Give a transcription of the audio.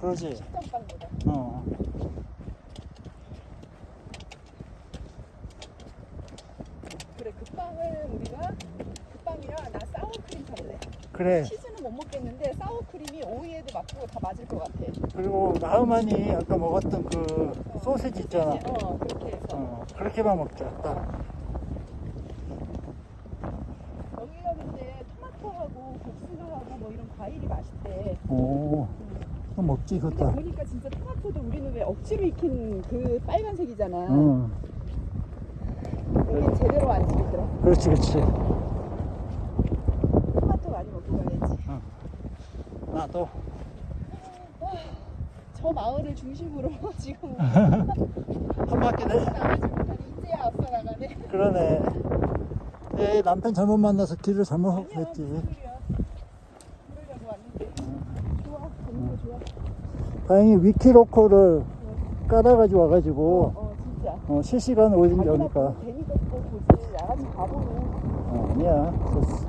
그러지. 어. 그래 그 빵을 우리가 그 빵이랑 나 사워크림 살래. 그래. 치즈는 못 먹겠는데 사워크림이 오이에도 맞고 다 맞을 것 같아. 그리고 나음안이 아까 먹었던 그 소세지 있잖아. 어 그렇게 해서 어, 그렇게만 먹자. 딱. 여기가 근데 토마토하고 복숭아하고 뭐 이런 과일이 맛있대. 오. 그거 먹지, 근데 그것도. 보니까 진짜 토마토도 우리는 왜 억지로 익힌 그 빨간색이잖아. 응. 여기 제대로 안 익더라. 그렇지, 그렇지. 토마토 많이 먹고 가야지. 나도. 저 마을을 중심으로 지금 한 바퀴네. 나가지 못하니 이제야 앞서 나가네. 그러네. 내 남편 잘못 만나서 길을 잘못 아니야, 했지. 무슨 소리야. 그러려고 왔는데. 좋아, 너무 좋아. 다행히 위키로코를 깔아가지고 와가지고 어, 진짜. 어, 실시간 올린 자기가 거니까. 괜히 걷고 보지. 나같이 바보는. 어, 아니야. 됐어.